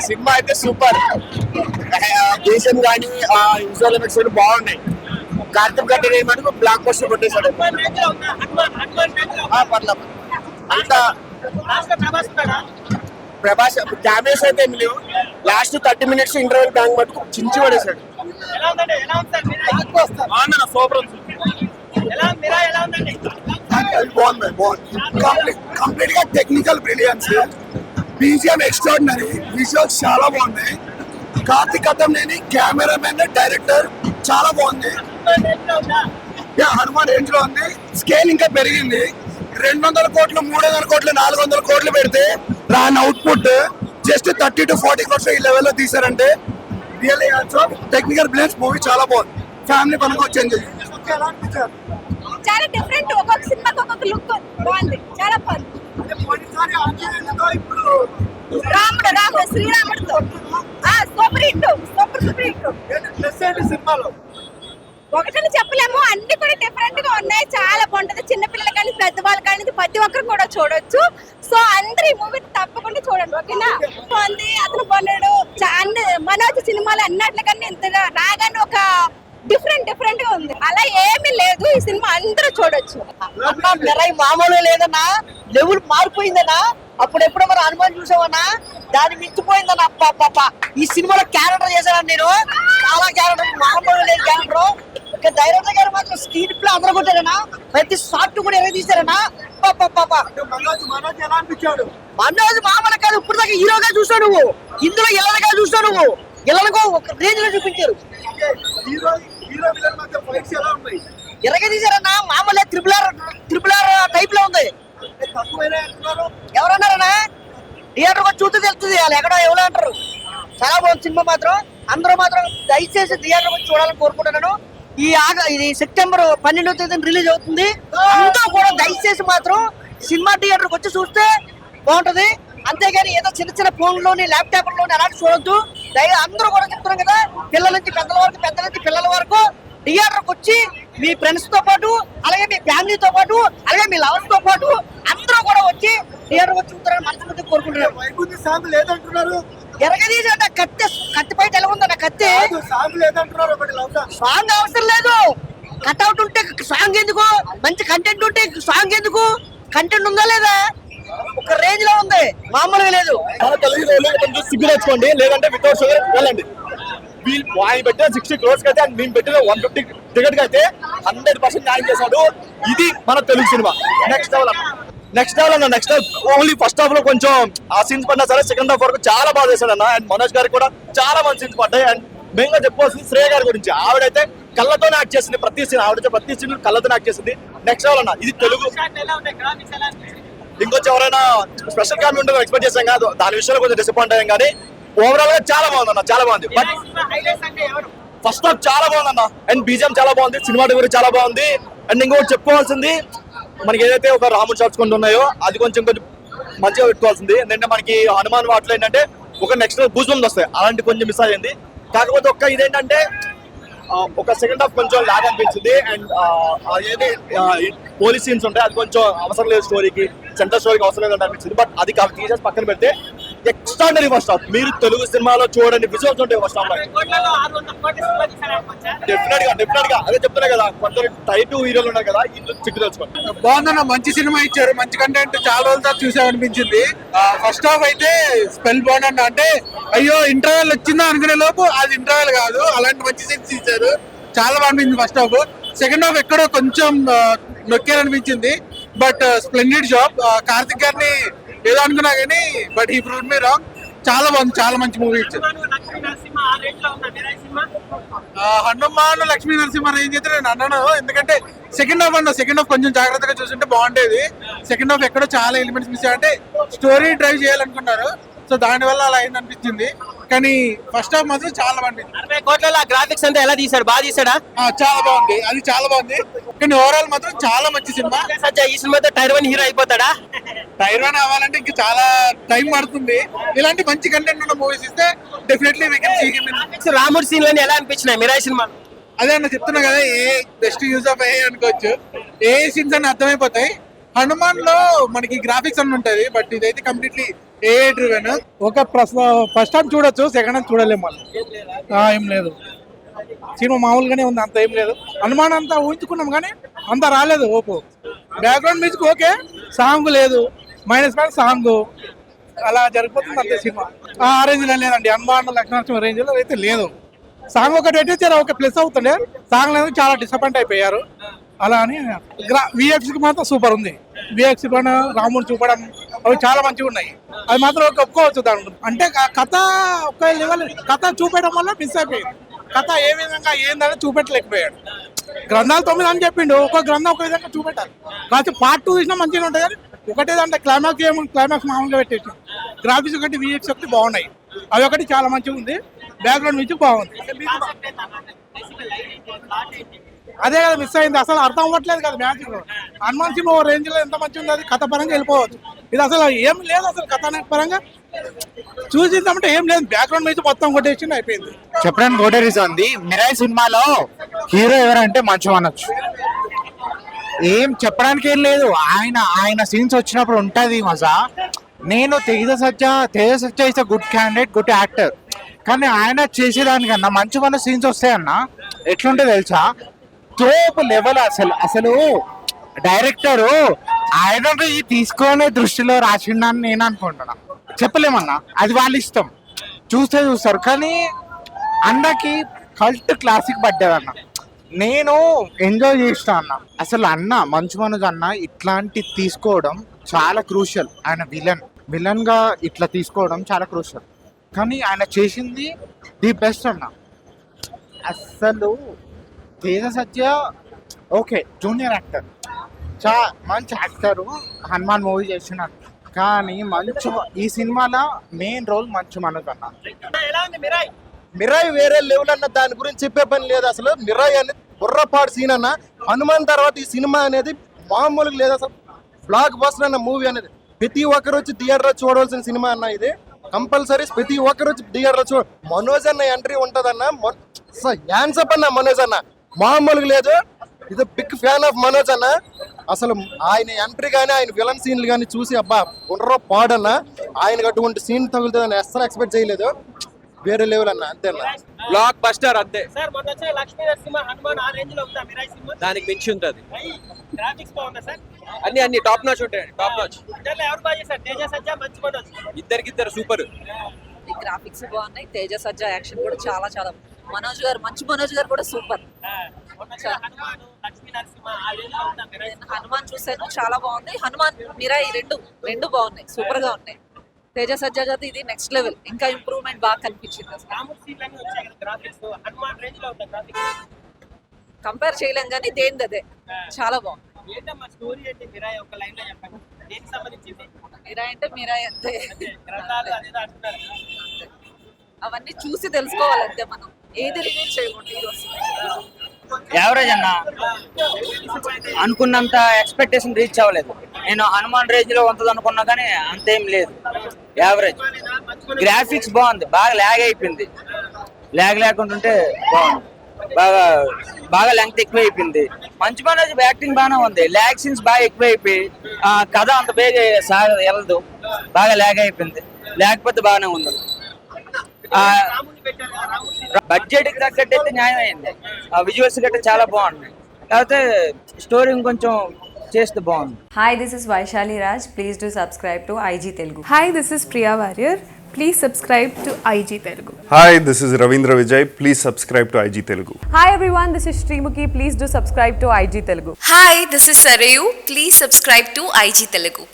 Cinema అయితే super. దేశం కానీ ఆ విజువల్ ఎఫెక్ట్స్ కూడా బాగున్నాయి. కార్తీక్ గడ్డ మటుకు బ్లాక్ బస్టర్ కొట్టేశాడు. ఆ, పర్లేదు అంతా ప్రభాస్ డామేజ్ అయితే ఏమి లేవు. Last thirty minutes interval bang మటుకు చించి పడేశాడు. సూపర్ బాగుంది బాగుంది. కంప్లీట్ కంప్లీట్గా technical brilliance BGM extraordinary visuals చాలా బాగున్నాయి. కార్తిక్ అద్దం లేని కెమెరామెన్ డైరెక్టర్ చాలా బాగుంది. యా హనుమాన్ రేంజ్లో ఉంది. స్కేల్ ఇంకా పెరిగింది. రెండు వందల కోట్లు మూడు వందల కోట్లు నాలుగు వందల కోట్లు పెడితే రాని output just thirty to forty quotes ఈ లెవెల్లో తీసారంటే really also technical brilliance movie చాలా బాగుంది. ఫ్యామిలీ పనులు వచ్చింది ఎలా చాలా డిఫరెంట్ ఒక్కొక్క సినిమాకి ఒక్కొక్క లుక్ బాగుంది. చాలా బాగుంది రాముడు రాముడు శ్రీరాముడితో. ఆ super hit super super hit సినిమాలో ఒకటని చెప్పలేము అన్ని కూడా డిఫరెంట్గా ఉన్నాయి. చాలా బాగుంటది. చిన్నపిల్లలు కానీ పెద్దవాళ్ళు కానీ ప్రతి ఒక్కరు కూడా చూడొచ్చు. సో అందరు ఈ మూవీ తప్పకుండా చూడండి ఓకేనా? బాగుంది. అతను అన్ని మనోజ్ సినిమాలు అన్నట్లుగానే ఇంతగా రాగానే ఒక డిఫరెంట్ డిఫరెంట్గా ఉంది. అలా ఏమీ లేదు. ఈ సినిమా అందరూ చూడొచ్చు. అన్నా నిరై మామూలు లేదన్నా లెవెల్ మారిపోయిందన్నా అప్పుడు ఎప్పుడో మనం హనుమాన్ చూసామన్నా దాన్ని మించిపోయిందన్నా అప్ప అప్ప ఈ సినిమాలో క్యారెక్టర్ చేశాను నేను. చాలా క్యారెక్టర్ మామూలు లేని క్యారెక్టర్. ఇక డైరెక్టర్ గారు మాత్రం స్క్రీన్ ప్లే అందరూ కొట్టారన్నా ప్రతి షాట్ కూడా ఎరగ అప్ప, అప్ప. మనోజ్ మనోజ్ ఎలా అనిపించాడు? మనోజ్ మామూలు కాదు ఇప్పుడు దాకా హీరోగా చూసావు నువ్వు. ఇందులో ఇళ్ళగా చూసావు నువ్వు? ఇళ్ళకో ఒక రేంజ్లో చూపించారు. హీరో హీరో విలన్ మధ్య ఫైట్స్ ఎలా ఉన్నాయి? ఎరగ తీశారన్నా మామూలు త్రిపుల్ ఆర్ త్రిపుల్ ఆర్ టైప్లో ఉంది. ఎవరన్నారన్నా? థియేటర్ వచ్చి చూస్తే తెలుస్తుంది వాళ్ళు ఎక్కడో ఎవరో అంటారు. చాలా బాగుంది సినిమా మాత్రం. అందరూ మాత్రం దయచేసి థియేటర్ వచ్చి చూడాలని కోరుకుంటున్నాను. ఈ ఆగ ఇది సెప్టెంబర్ పన్నెండవ తేదీన రిలీజ్ అవుతుంది. అందరూ కూడా దయచేసి మాత్రం సినిమా థియేటర్ వచ్చి చూస్తే బాగుంటది. అంతేగాని ఏదో చిన్న చిన్న ఫోన్లోని ల్యాప్టాప్లోని అలాంటి చూడొద్దు. దయ అందరూ కూడా చెప్తున్నాం కదా పిల్లల నుంచి పెద్దల వరకు పెద్దల నుంచి పిల్లల థియేటర్కి వచ్చి మీ ఫ్రెండ్స్తో పాటు అలాగే మీ ఫ్యామిలీతో పాటు అలాగే మీ లవర్స్తో పాటు అందరూ కూడా వచ్చి థియేటర్ వచ్చి చూస్తారని మనసు కోరుకుంటున్నారు వైకుంఠి సాంగ్ లేదంటున్నారు. ఎరగదీసి అంటే కత్తి కత్తి బయట ఎలా ఉందన్న కత్తి. సాంగ్ అవసరం లేదు. కట్అవుట్ ఉంటే సాంగ్ ఎందుకు? మంచి కంటెంట్ ఉంటే సాంగ్ ఎందుకు? కంటెంట్ ఉందా లేదా? ఒక రేంజ్లో ఉంది. మామూలుగా లేదు. సిగ్గు తెచ్చుకోండి. లేదంటే వితౌట్ షుగర్ వెళ్ళండి. వీళ్ళు ఆయన పెట్టిన సిక్స్టీ క్రోర్స్ అయితే మేము పెట్టిన వన్ ఫిఫ్టీ టికెట్ అయితే హండ్రెడ్ పర్సెంట్ న్యాయం చేశాడు. ఇది మన Telugu cinema. Next level next level అన్న నెక్స్ట్ ఓన్లీ ఫస్ట్ హాఫ్లో కొంచెం ఆ సీన్స్ పడినా సరే సెకండ్ హాఫ్ వరకు చాలా బాగా చేశాడు అన్న. అండ్ మనోజ్ గారికి కూడా చాలా మంచి సీన్స్ పడ్డాయి. అండ్ మెయిన్గా చెప్పుకోవాల్సింది శ్రేయ గారి గురించి. ఆవిడైతే కళ్ళతో యాక్ట్ చేసింది ప్రతి సీన్ ఆవిడ ప్రతి సీన్ కళ్ళతో యాక్ట్ చేసింది. నెక్స్ట్ లెవెల్ అన్న. ఇది తెలుగు ఇంకొచ్చి ఎవరైనా స్పెషల్ కామెడీ ఉంటుందో ఎక్స్పెక్ట్ చేసాం కాదు. దాని విషయంలో కొంచెం డిసప్పాయింట్ అయ్యాం కానీ ఓవరాల్గా చాలా బాగుంది అన్న చాలా బాగుంది. బట్ ఫస్ట్ హాఫ్ చాలా బాగుంది అన్న అండ్ బీజిఎం చాలా బాగుంది. సినిమాటోగ్రఫీ చాలా బాగుంది. అండ్ ఇంకోటి చెప్పుకోవాల్సింది మనకి ఏదైతే ఒక రాముడు షాట్స్ కొన్ని ఉన్నాయో అది కొంచెం కొంచెం మంచిగా పెట్టుకోవాల్సింది. ఎందుకంటే మనకి హనుమాన్ వాటిలో ఏంటంటే ఒక నెక్స్ట్ భూజం వస్తాయి. అలాంటి కొంచెం మిస్ అయ్యింది. కాకపోతే ఒక్క ఇదేంటంటే ఒక సెకండ్ హాఫ్ కొంచెం లాగ్ అనిపించింది. అండ్ ఏది పోలీస్ సీన్స్ ఉంటాయి అది కొంచెం అవసరం లేదు స్టోరీకి సెంటర్ స్టోరీకి అవసరం లేదు అనిపించింది. బట్ అది కాదు తీసేసి పక్కన పెడితే ఎక్స్ట్రాడనరీ ఫస్ట్ హాఫ్ మీరు తెలుగు సినిమాలో చూడండి విజువల్స్ ఉంటాయి ఫస్ట్ హాఫ్ డెఫినెట్గా డెఫినెట్గా. అదే చెప్తున్నా కదా కొందరు టైప్ హీరోలు ఉన్నారు కదా ఇందులో చిక్కు తెలుసుకోండి. బాగుందన్న మంచి సినిమా ఇచ్చారు. మంచి కంటెంట్ చాలా రోజుల తర్వాత చూసామనిపించింది. ఫస్ట్ హాఫ్ అయితే స్పెల్ బాగుండ అంటే అయ్యో ఇంటర్వెల్ వచ్చిందా అనుకునే లోపు అది ఇంటర్వెల్ కాదు. అలాంటి మంచి సీన్స్ ఇచ్చారు చాలా బాగుంది అనిపించింది ఫస్ట్ హాఫ్ సెకండ్ హాఫ్ ఎక్కడో కొంచెం ఆ, నొక్కారనిపించింది. బట్ స్ప్లెండెడ్ జాబ్ కార్తిక్ గారిని ఏదో అనుకున్నా కానీ బట్ ఈ ప్రూవ్ మీ రాంగ్ చాలా బాగుంది చాలా మంచి మూవీ ఇచ్చారు. హనుమాన్ లక్ష్మీ నరసింహ రేంజ్ అయితే నేను అన్నాను. ఎందుకంటే సెకండ్ హాఫ్ అన్న సెకండ్ హాఫ్ కొంచెం జాగ్రత్తగా చూస్తుంటే బాగుండేది. సెకండ్ హాఫ్ ఎక్కడో చాలా ఎలిమెంట్స్ మిస్ అంటే స్టోరీ డ్రైవ్ చేయాలనుకున్నారు. సో దాని వల్ల అలా అయింది అనిపించింది. కానీ ఫస్ట్ హాఫ్ మాత్రం చాలా బాగుంది. అరవై కోట్ల గ్రాఫిక్స్ అంతా ఎలా తీశాడు? బాగా తీసాడా చాలా బాగుంది. అది చాలా బాగుంది. కానీ ఓవరాల్ మాత్రం చాలా మంచి సినిమా ఈ సినిమాతో టైర్ వన్ హీరో అయిపోతాడా? టైర్ వన్ అవ్వాలంటే ఇంకా చాలా టైం పడుతుంది. ఇలాంటి మంచి కంటెంట్ ఉన్న మూవీస్ ఇస్తే definitely we can see him in రాముడి సీన్ లని ఎలా అనిపించినాయి? మిరాయి సినిమా? అదే అన్న చెప్తున్నా కదా a best use of a అనుకోవచ్చు. ఏ సీన్స్ అని అర్థమైపోతాయి. హనుమాన్లో మనకి గ్రాఫిక్స్ అని ఉంటది బట్ ఇదైతే కంప్లీట్లీ ఏ డ్రివెన్ ఒక ఫస్ట్ టైం చూడొచ్చు సెకండ్ టైం చూడలేము మళ్ళీ ఏం లేదు. సినిమా మామూలుగానే ఉంది అంత ఏం లేదు. అనుమానం అంతా ఊహించుకున్నాం కానీ అంత రాలేదు Oppo. Background music okay. Song లేదు. మైనస్ మైనస్ సాంగ్ అలా జరిగిపోతుంది అంతే సినిమా. ఆ రేంజ్లో లేదండి. అనుమానం లక్ష్మణ రేంజ్లో అయితే లేదు. సాంగ్ ఒకటి పెట్టేసారు ఒక ప్లస్ అవుతుండే. సాంగ్ లేదు చాలా డిసప్పాయింట్ అయిపోయారు. అలా అని విఎక్స్కి మాత్రం సూపర్ ఉంది. విఎక్స్ పైన రాముడు చూపడం అవి చాలా మంచిగా ఉన్నాయి. అది మాత్రం ఒక ఒప్పుకోవచ్చు దాని అంటే కథ ఒక లెవెల్ కథ చూపెట్టడం వల్ల మిస్ అయిపోయింది. కథ ఏ విధంగా ఏందని చూపెట్టలేకపోయాడు. గ్రంథాలు తొమ్మిది అని చెప్పిండు. ఒక్కొక్క గ్రంథం ఒక విధంగా చూపెట్టాలి. కాకపోతే పార్ట్ టూ చూసినా మంచిగా ఉంటుంది కానీ ఒకటే దాంట్లో క్లైమాక్స్ ఏమో క్లైమాక్స్ మామూలుగా పెట్టేసి గ్రాఫిక్స్ ఒకటి విఎక్స్ ఒకటి బాగున్నాయి. అవి ఒకటి చాలా మంచిగా ఉంది. బ్యాక్గ్రౌండ్ మ్యూజిక్ బాగుంది. అదే కదా మిస్ అయింది. అసలు అర్థం అవ్వట్లేదు కదా మ్యాచ్ హనుమాన్ సినిమా రేంజ్లో ఎంత మంచి ఉంది అది కథ పరంగా వెళ్ళిపోవచ్చు. ఇది అసలు ఏం లేదు అసలు కథ పరంగా. చూసిద్దామంటే ఏం లేదు. బ్యాక్గ్రౌండ్ మ్యూజిక్ మొత్తం కొట్టేసి అయిపోయింది. చెప్పడానికి ఒకటే రీజన్ ఉంది. మిరాయి సినిమాలో హీరో ఎవరంటే మంచం అనొచ్చు. ఏం చెప్పడానికి ఏం లేదు. ఆయన ఆయన సీన్స్ వచ్చినప్పుడు ఉంటుంది మజా. నేను Teja Sajja Teja Sajja is a good candidate good actor కానీ ఆయన చేసేదానికన్నా మంచి మన సీన్స్ వస్తాయన్న. ఎట్లుంటే తెలుసా? తోపు లెవెల్ అసలు అసలు డైరెక్టరు ఆయన ఈ తీసుకునే దృష్టిలో రాసిండని నేను అనుకుంటున్నా. చెప్పలేమన్నా? అది వాళ్ళ ఇష్టం. చూస్తే చూస్తారు. కానీ అన్నకి కల్ట్ క్లాసిక్ పడ్డదన్నా. నేను ఎంజాయ్ చేసిన అన్న. అసలు అన్న మంచు మనోజ్ అన్న ఇట్లాంటి తీసుకోవడం చాలా క్రూషియల్ ఆయన విలన్ విలన్గా ఇట్లా తీసుకోవడం చాలా క్రూషియల్ కానీ ఆయన చేసింది ది బెస్ట్ అన్న. అసలు Teja Satya okay junior actor చా మంచి యాక్టర్ హనుమాన్ మూవీ చేసినాడు. కానీ మంచు ఈ సినిమాలో మెయిన్ రోల్ మంచు మనోజ్ అన్న. ఎలా ఉంది మిరాయ్ మిరాయి వేరే లెవెల్ అన్న దాని గురించి చెప్పే పని లేదు అసలు. మిరాయి అనేది బుర్రపాడు సీన్ అన్న. హనుమాన్ తర్వాత ఈ సినిమా అనేది మామూలుగా లేదు అసలు. బ్లాక్ బస్టర్ అన్న మూవీ అనేది. ప్రతి ఒక్కరు వచ్చి థియేటర్లో చూడవలసిన సినిమా అన్న ఇది. కంపల్సరీ ప్రతి ఒక్కరు వచ్చి థియేటర్లో చూడ మనోజ్ అన్న ఎంట్రీ ఉంటుందన్న. యాన్సప్ అన్న మనోజ్ అన్న. మామూలుగా లేదు. ఇది బిగ్ ఫ్యాన్ ఆఫ్ మనోజ్ అన్న. అసలు ఆయన ఎంట్రీ కానీ ఆయన విలన్ సీన్లు కానీ చూసి అబ్బా బుర్ర పాడన్న ఆయనకు అటువంటి సీన్ తగులుతుందని అస్సలు ఎక్స్పెక్ట్ చేయలేదు. వేరే లెవెల్ అన్న అంతే అన్న. బ్లాక్ బస్టర్ అంతే. సార్ మొన్న వచ్చిన లక్ష్మీ నరసింహ హనుమాన్ ఆ రేంజ్లో ఉందా మిరాయ్ సినిమా? దానికి మించి ఉంటది. గ్రాఫిక్స్ బాగుందా సార్? అన్ని అన్ని టాప్ నాచ్ ఉంటాయి టాప్ నాచ్ ఇద్దరు ఎవరు బాగా చేశారు? తేజ సజ్జా మంచి మనోజ్ ఇద్దరికిద్దరు సూపర్ ఈ గ్రాఫిక్స్ బాగున్నాయి తేజ సజ్జ యాక్షన్ కూడా చాలా చాలా. మనోజ్ గారు మంచి మనోజ్ గారు కూడా సూపర్ మొన్న వచ్చిన హనుమాన్ లక్ష్మీ నరసింహ ఆ రేంజ్లో ఉందా మిరాయ్ నేను హనుమాన్ చూశాను చాలా బాగుంది. హనుమాన్ మీరా ఈ రెండు రెండు బాగున్నాయి సూపర్గా ఉన్నాయి. తేజ సజ్జాజాతి ఇది నెక్స్ట్ లెవెల్ ఇంకా ఇంప్రూవ్మెంట్ బాగా కనిపించింది కంపేర్ చేయలేం కానీ దేని అదే. చాలా బాగుంది. మీరా అంటే మీరా అంతే. అవన్నీ చూసి తెలుసుకోవాలంతే మనం. ఏది రివీల్ చేయకూడదు ఎవరేజ్ యావరేజ్ అన్న అనుకున్నంత ఎక్స్పెక్టేషన్ రీచ్ అవ్వలేదు. నేను హనుమాన్ రేంజ్లో ఉంటుంది అనుకున్నా కానీ అంతేం లేదు. యావరేజ్ గ్రాఫిక్స్ బాగుంది. బాగా ల్యాగ్ అయిపోయింది. ల్యాగ్ లేకుండా ఉంటే బాగుంది బాగా బాగా లెంగ్త్ ఎక్కువ అయిపోయింది. మంచి మనోజ్ యాక్టింగ్ బాగానే ఉంది. ల్యాగ్ సీన్స్ బాగా ఎక్కువ అయిపోయి ఆ, కథ అంత బేగ సాగ వెళ్ళదు. బాగా ల్యాగ్ అయిపోయింది. లేకపోతే బాగానే ఉంది. ఆ, బడ్జెట్కి తగ్గట్టు అయితే న్యాయం అయింది. ఆ విజువల్స్ గట్ట చాలా బాగున్నాయి. కాకపోతే స్టోరీ కొంచెం చేస్తే బాగుంది Hi, this is Vaishali Raj. Please do subscribe to IG Telugu. Hi, this is Priya Warrior. Please subscribe to IG Telugu. Hi, this is Ravindra Vijay. Please subscribe to IG Telugu. Hi everyone, this is Srimuki. Please do subscribe to IG Telugu. Hi, this is Sarayu. Please subscribe to IG Telugu.